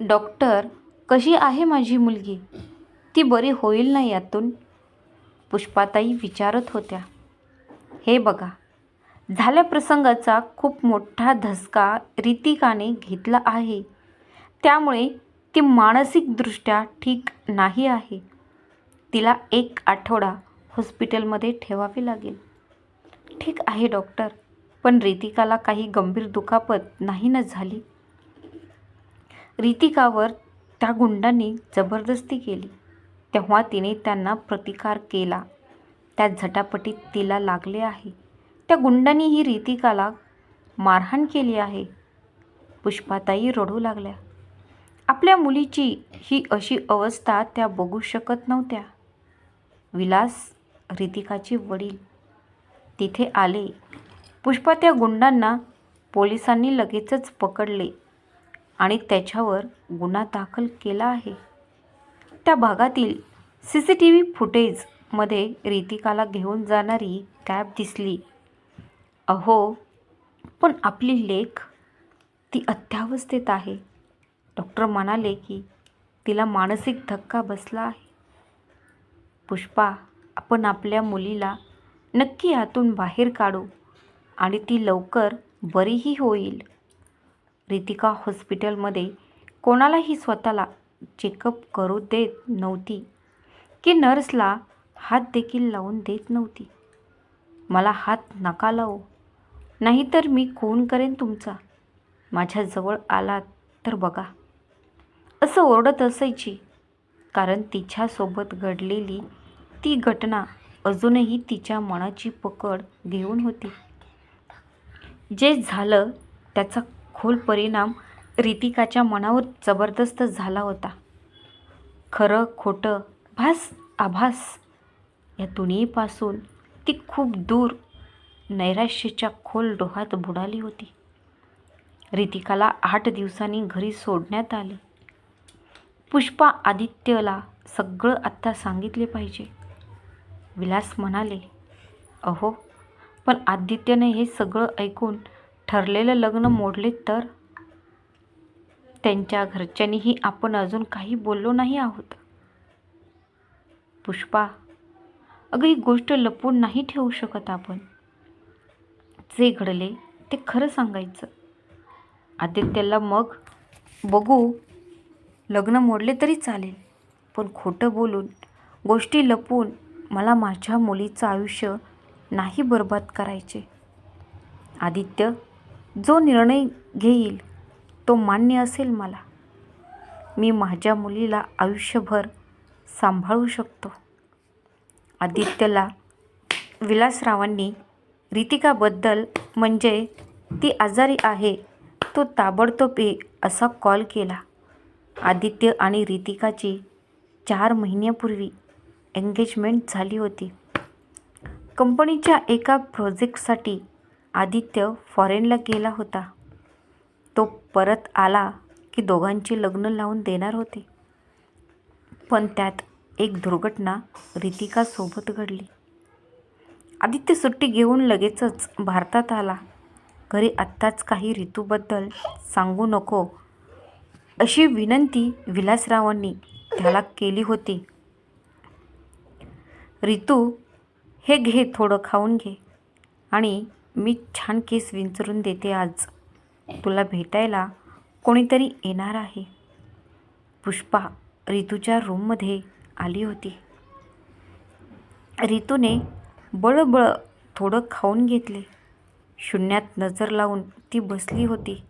Doctor कशी आहे माझी मुलगी? ती बरी होईल ना यातून? पुष्पाताई विचारत होत्या. हे बघा झाल्या प्रसंगाचा खूप मोठा धसका रितिकाने घेतला आहे. त्यामुळे ती मानसिकदृष्ट्या ठीक नाही आहे. तिला एक आठवडा हॉस्पिटलमध्ये ठेवावी लागेल. ठीक आहे डॉक्टर पण रितिकाला काही गंभीर दुखापत नाही ना झाली? रितिकावर त्या गुंडांनी जबरदस्ती केली. तेव्हा तिने त्यांना प्रतिकार केला. त्या झटापटीत तिला लागले आहे. त्या गुंडांनी ही रितिकाला मारहाण केली आहे. पुष्पाताई रडू लागल्या. आपल्या मुलीची ही अशी अवस्था त्या बघू शकत नव्हत्या. विलास रितिकाचे वडील तिथे आले. पुष्पा त्या गुंडांना पोलिसांनी लगेचच पकडले. आणि त्याच्यावर गुन्हा दाखल केला आहे. त्या भागातील सी सी टी व्ही फुटेजमध्ये रितिकाला घेऊन जाणारी कॅब दिसली. अहो पण आपली लेख ती अत्यावस्थेत आहे. डॉक्टर म्हणाले की तिला मानसिक धक्का बसला आहे. पुष्पा आपण आपल्या मुलीला नक्की यातून बाहेर काढू आणि ती लवकर बरीही होईल. रितिका हॉस्पिटलमध्ये. कोणालाही स्वतःला चेकअप करू देत नव्हती. की नर्सला हात देखील लावून देत नव्हती. मला हात नका लावू. नाहीतर मी खून करेन तुमचा. माझ्याजवळ आलात तर बघा. असं ओरडत असायची. कारण तिच्यासोबत घडलेली ती घटना अजूनही तिच्या मनाची पकड घेऊन होती. जे झालं त्याचा खोल परिणाम रितिकाच्या मनावर जबरदस्त झाला होता. खरं खोटं भास आभास या दुनियेपासून ती खूप दूर नैराश्याच्या खोल डोहात बुडाली होती. रितिकाला आठ दिवसांनी घरी सोडण्यात आले. पुष्पा आदित्यला सगळं आत्ता सांगितले पाहिजे. विलास म्हणाले अहो पण आदित्यने हे सगळं ऐकून ठरलेलं लग्न मोडले तर? त्यांच्या घरच्यांनीही आपण अजून काही बोललो नाही आहोत. पुष्पा अगं ही गोष्ट लपवून नाही ठेवू शकत आपण. जे घडले ते खरं सांगायचं. आदित्यला मग बघू लग्न मोडले तरी चालेल पण खोटं बोलून गोष्टी लपवून मला माझ्या मुलीचं आयुष्य नाही बर्बाद करायचे. आदित्य जो निर्णय घेईल तो मान्य असेल मला. मी माझ्या मुलीला आयुष्यभर सांभाळू शकतो. आदित्यला विलासरावांनी रितिकाबद्दल म्हणजे ती आजारी आहे तो ताबडतोब ये असा कॉल केला. आदित्य आणि रितिकाची चार महिन्यापूर्वी एंगेजमेंट झाली होती. कंपनीच्या एका प्रोजेक्टसाठी आदित्य फॉरेनला गेला होता. तो परत आला की दोघांचे लग्न लावून देणार होते. पण त्यात एक दुर्घटना रितिकासोबत घडली. आदित्य सुट्टी घेऊन लगेचच भारतात आला. घरी आत्ताच काही ऋतूबद्दल सांगू नको अशी विनंती विलासरावांनी त्याला केली होती. ऋतू हे घे थोडं खाऊन घे. आणि मी छान केस विंचरून देते आज. तुला भेटायला कोणीतरी येणार आहे. पुष्पा रितूच्या रूममध्ये आली होती. रितूने बळबळ थोडं खाऊन घेतले. शून्यात नजर लावून ती बसली होती.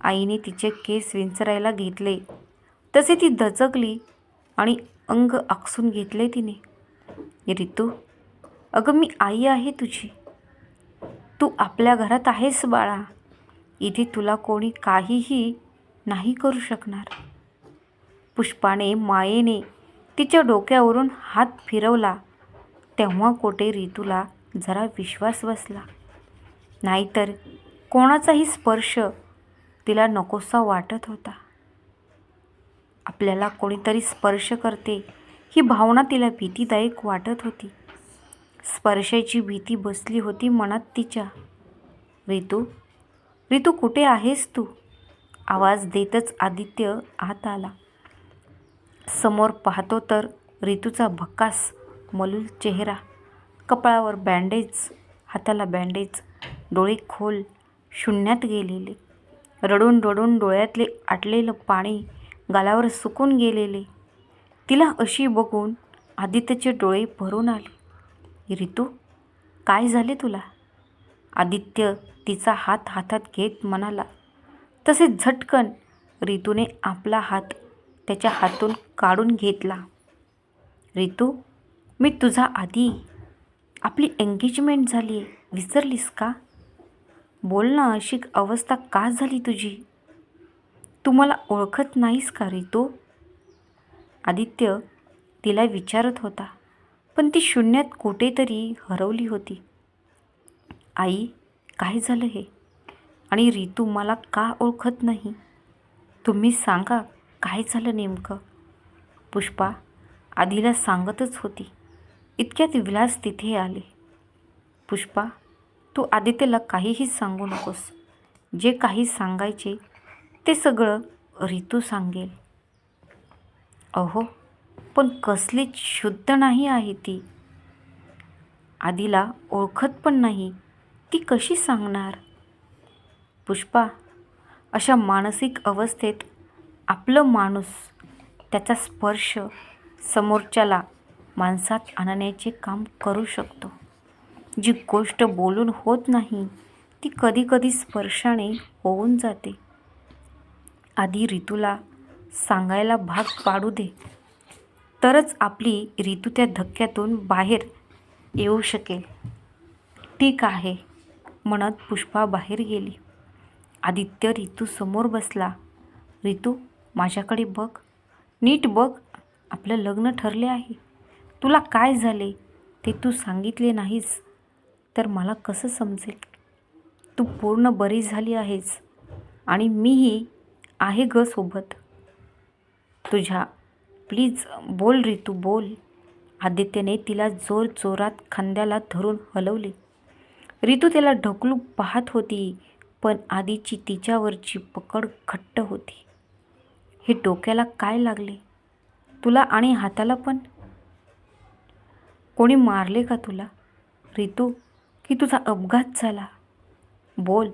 आईने तिचे केस विंचरायला घेतले. तसे ती दचकली आणि अंग आकसून घेतले तिने. रितू अगं मी आई आहे तुझी. तू आपल्या घरात आहेस बाळा. इथे तुला कोणी काहीही नाही करू शकणार. पुष्पाने मायेने तिच्या डोक्यावरून हात फिरवला. तेव्हा कोठे ऋतूला जरा विश्वास बसला. नाहीतर कोणाचाही स्पर्श तिला नकोसा वाटत होता. आपल्याला कोणीतरी स्पर्श करते ही भावना तिला भीतीदायक वाटत होती. स्पर्शाची भीती बसली होती मनात तिच्या. रितू रितू कुठे आहेस तू? आवाज देतच आदित्य आत आला. समोर पाहतो तर रितूचा भक्कास मलूल चेहरा कपाळावर बँडेज हाताला बँडेज डोळे खोल शून्यात गेलेले रडून रडून डोळ्यातले आटलेलं पाणी गालावर सुकून गेलेले. तिला अशी बघून आदित्यचे डोळे भरून आले. रितू काय झाले तुला? आदित्य तिचा हात हातात घेत म्हणाला तसे झटकन. रितूने आपला हात त्याच्या हातून काढून घेतला. रितू मी तुझा आधी आपली एंगेजमेंट झाली आहे विसरलीस का? बोल ना अशी अवस्था का झाली तुझी? तू मला ओळखत नाहीस का रितू? आदित्य तिला विचारत होता. पण ती शून्यात कुठेतरी हरवली होती. आई काय झालं हे? आणि रितू मला का ओळखत नाही? तुम्ही सांगा काय झालं नेमकं? पुष्पा आधीला सांगतच होती. इतक्यात विलास तिथे आले. पुष्पा तू आदित्यला काहीही सांगू नकोस. जे काही सांगायचे ते सगळं रितू सांगेल. अहो पण कसलीच शुद्ध नाही आहे ती. आधीला ओळखत पण नाही. ती कशी सांगणार? पुष्पा अशा मानसिक अवस्थेत आपलं माणूस त्याचा स्पर्श समोरच्याला माणसात आणण्याचे काम करू शकतो. जी गोष्ट बोलून होत नाही ती कधीकधी स्पर्शाने होऊन जाते. आधी ऋतूला सांगायला भाग पाडू दे. तरच आपली रितू त्या धक्क्यातून बाहेर येऊ शकेल. ठीक आहे म्हणत पुष्पा बाहेर गेली. आदित्य रितू समोर बसला. रितू माझ्याकडे बघ. नीट बघ. आपलं लग्न ठरले आहे. तुला काय झाले? ते तू सांगितले नाहीस. तर मला कसं समजेल? तू पूर्ण बरी झाली आहेस. आणि मीही आहे ग सोबत. तुझ्या प्लीज बोल रितू बोल. आदित्यने तिला जोर जोरात खांद्याला धरून हलवले. रितू त्याला ढकलू पाहत होती पण आधीची तिच्यावरची पकड घट्ट होती. हे डोक्याला काय लागले? तुला आणि हाताला पण? कोणी मारले का तुला? रितू की तुझा अपघात झाला? बोल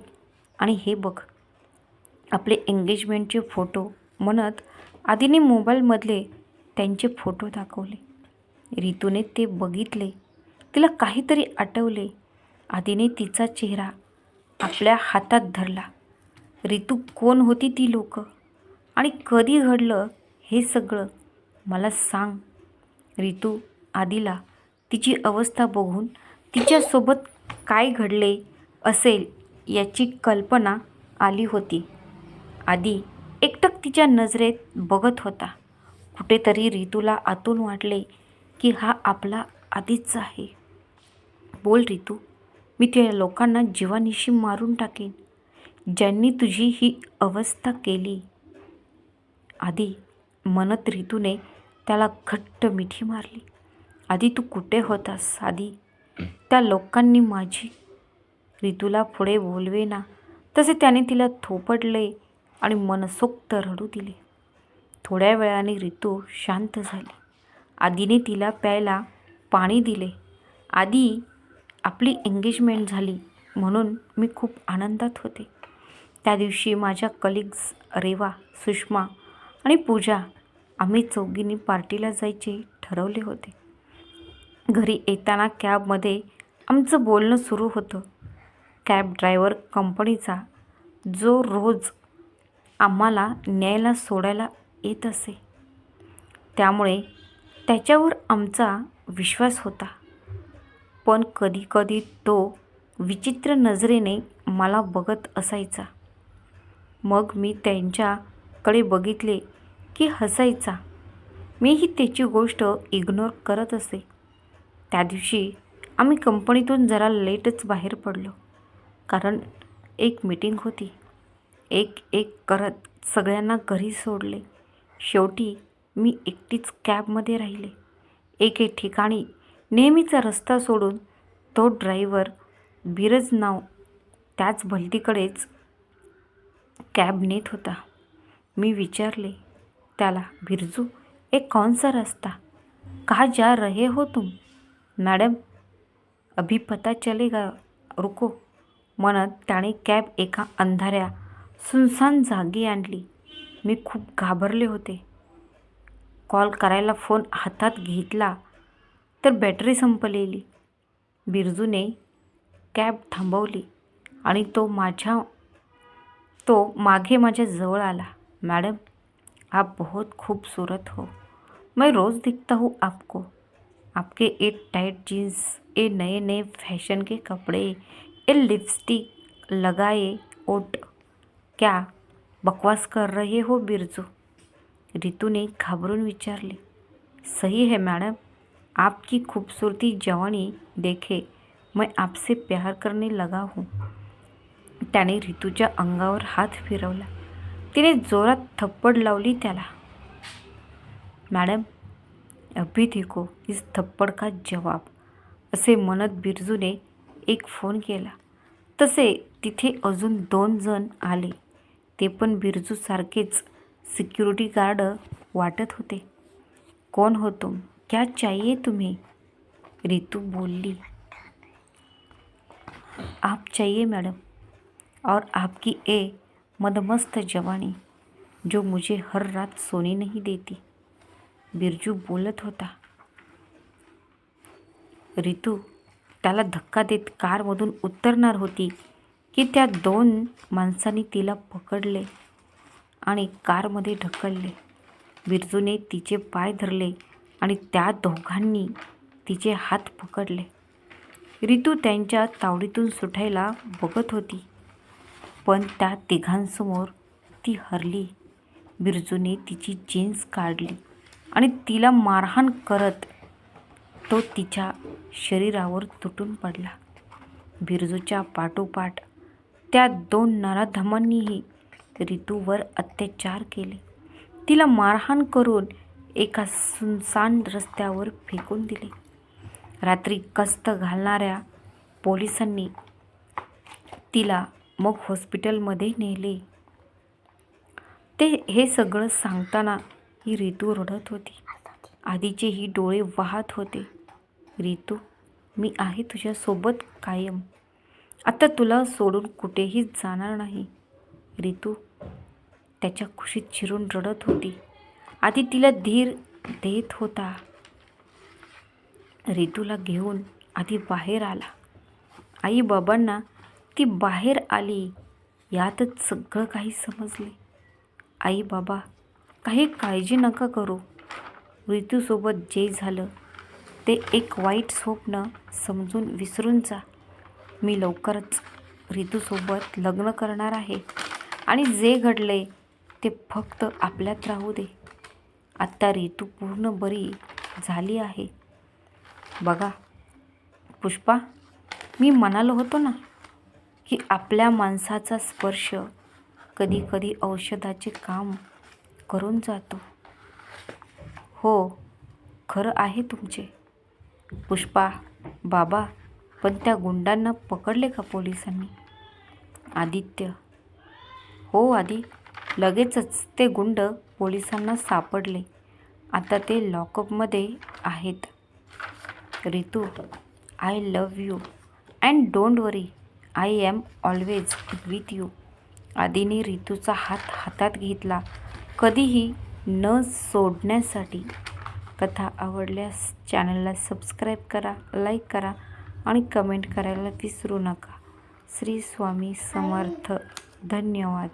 आणि हे बघ. आपले एंगेजमेंटचे फोटो म्हणत आधीने मोबाईलमधले त्यांचे फोटो दाखवले. रितूने ते बघितले. तिला काहीतरी आठवले. आधीने तिचा चेहरा आपल्या हातात धरला. रितू कोण होती ती लोक? आणि कधी घडलं हे सगळं? मला सांग. रितू आधीला तिची अवस्था बघून तिच्यासोबत काय घडले असेल याची कल्पना आली होती. आधी एकटक तिच्या नजरेत बघत होता. कुठेतरी रितूला आतून वाटले की हा आपला आधीच आहे. बोल रितू मी त्या लोकांना जीवानिशी मारून टाकेन ज्यांनी तुझी ही अवस्था केली. आधी मनत रितूने त्याला घट्ट मिठी मारली. आधी तू कुठे होतास आधी? त्या लोकांनी माझी. रितूला पुढे बोलवे ना तसे त्याने तिला थोपडले आणि मनसोक्त रडू दिले. थोड्या वेळाने रितू शांत झाली. आधीने तिला प्यायला पाणी दिले. आधी आपली एंगेजमेंट झाली म्हणून मी खूप आनंदात होते. त्या दिवशी माझ्या कलिग्स रेवा सुषमा आणि पूजा आम्ही चौघींनी पार्टीला जायचे ठरवले होते. घरी येताना कॅबमध्ये आमचं बोलणं सुरू होतं. कॅब ड्रायव्हर कंपनीचा जो रोज आम्हाला न्यायला सोडायला येत असे. त्यामुळे त्याच्यावर आमचा विश्वास होता. पण कधीकधी तो विचित्र नजरेने मला बघत असायचा. मग मी त्यांच्याकडे बघितले की हसायचा. मीही त्याची गोष्ट इग्नोर करत असे. त्या दिवशी आम्ही कंपनीतून जरा लेटच बाहेर पडलो. कारण एक मीटिंग होती. एक एक करत सगळ्यांना घरी सोडले. शेवटी मी एकटीच कॅबमध्ये राहिले. एके ठिकाणी नेहमीचा रस्ता सोडून तो ड्रायव्हर बिरज नाव त्याच भलतीकडेच कॅब नेत होता. मी विचारले त्याला बिरजू एक कौनसा रस्ता रास्ता कहाँ जा रहे हो तुम? मॅडम अभी पता चलेगा रुको. म्हणत त्याने कॅब एका अंधाऱ्या सुनसान जागी आणली. मी खूप घाबरले होते. कॉल करायला फोन हातात घेतला तर बॅटरी संपलेली. बिरजूने कॅब थांबवली आणि तो माझ्या तो मागे माझ्या जवळ आला. मॅडम आप बहुत खूबसूरत हो. मैं रोज़ दिखता हूँ आपको. आपके ये टाइट जीन्स ये नए नए फैशन के कपड़े ये लिपस्टिक लगाए ओट क्या बकवास कर रहे हो बिरजू रितूने घाबरून विचारले. सही है मैडम आपकी खूबसूरती जवानी देखे मैं आपसे प्यार करने लगा हूँ. त्याने रितूच्या अंगावर हात फिरवला. तिने जोरात थप्पड लावली त्याला. मॅडम अभी देखो इस थप्पड का जवाब. असे म्हणत बिरजूने एक फोन केला. तसे तिथे अजून दोन जण आले. ते पण बिरजूसारखेच सिक्युरिटी गार्ड वाटत होते. कोण हो तुम? क्या चाहिए तुम्हें? रितू बोलली. आप चाहिए मैडम. और आपकी ए मदमस्त जवानी जो मुझे हर रात सोने नहीं देती. बिरजू बोलत होता. रितू त्याला धक्का देत कारमधून उतरणार होती. की त्या दोन माणसांनी तिला पकडले आणि कारमध्ये ढकलले. बिरजूने तिचे पाय धरले आणि त्या दोघांनी तिचे हात पकडले. रितू त्यांच्या तावडीतून सुटायला बघत होती पण त्या तिघांसमोर ती हरली. बिरजूने तिची जीन्स काढली आणि तिला मारहाण करत तो तिच्या शरीरावर तुटून पडला. बिरजूच्या पाठोपाठ त्या दोन नराधमांनीही रितूवर अत्याचार केले. तिला मारहाण करून एका सुनसान रस्त्यावर फेकून दिले. रात्री कस्त घालणाऱ्या पोलिसांनी तिला मग हॉस्पिटलमध्ये नेले. ते हे सगळं सांगताना ही रितू रडत होती. आधीचे ही डोळे वाहत होते. रितू मी आहे तुझ्यासोबत कायम. आता तुला सोडून कुठेही जाणार नाही. रितू त्याच्या खुशीत चिरून रडत होती. आधी तिला धीर देत होता. रितूला घेऊन आधी बाहेर आला. आई बाबांना ती बाहेर आली. यातच सगळं काही समजले. आई बाबा काही काळजी नका करू. ऋतूसोबत जे झालं ते एक वाईट स्वप्न समजून विसरून जा. मी लवकरच ऋतूसोबत लग्न करणार आहे. आणि जे घडले ते फक्त आपल्यात राहू दे. आत्ता ऋतू पूर्ण बरी झाली आहे. बघा पुष्पा मी म्हणालो होतो ना की आपल्या माणसाचा स्पर्श कधीकधी औषधाचे काम करून जातो. हो खरं आहे तुमचे. पुष्पा बाबा पण त्या गुंडांना पकडले का पोलिसांनी? आदित्य. हो आधी लगेचच ते गुंड पोलिसांना सापडले. आता ते लॉकअपमध्ये आहेत. Ritu I love you and don't worry I am always with you आधीने रितूचा हात हातात घेतला. कधीही न सोडण्यासाठी कथा आवडल्यास चॅनलला सबस्क्राईब करा लाईक करा आणि कमेंट करायला विसरू नका. श्री स्वामी समर्थ. धन्यवाद.